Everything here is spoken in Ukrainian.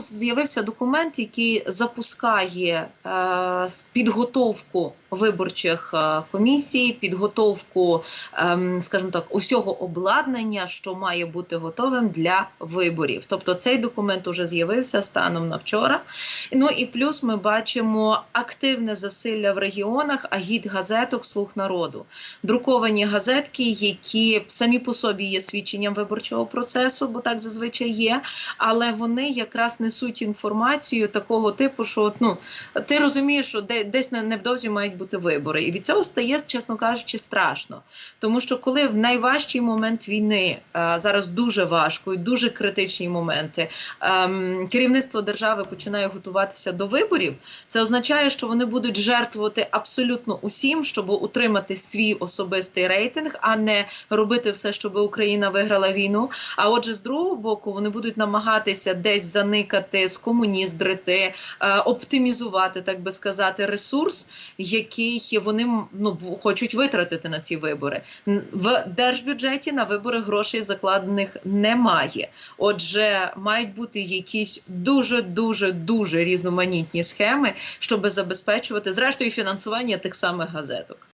з'явився документ, який запускає е, підготовку виборчих е, комісій, підготовку, ем, скажімо так, усього обладнання, що має бути готовим для виборів. Тобто цей документ уже з'явився станом на вчора. Ну і плюс ми бачимо активне засилля в регіонах агіт газеток Слух народу, друковані газетки, які самі по собі є свідченням виборчого процесу, бо так зазвичай є. Але вони якраз несуть інформацію такого типу, що ну ти розумієш, що де, десь невдовзі мають бути вибори, і від цього стає, чесно кажучи, страшно. Тому що коли в найважчий момент війни е, зараз дуже важко і дуже критичні моменти, ем, керівництво держави починає готуватися до виборів, це означає, що вони будуть жертвувати абсолютно усім, щоб утримати свій особистий рейтинг, а не робити все, щоб Україна виграла війну. А отже, з другого боку, вони будуть намагатися десь заникати, скомуніздрити, е, оптимізувати, так би сказати, ресурс, який вони ну, хочуть витратити на ці вибори. В держбюджеті на вибори грошей закладених немає. Отже, мають бути якісь дуже дуже дуже різноманітні схеми, щоб забезпечувати зрештою фінансування тих самих газеток.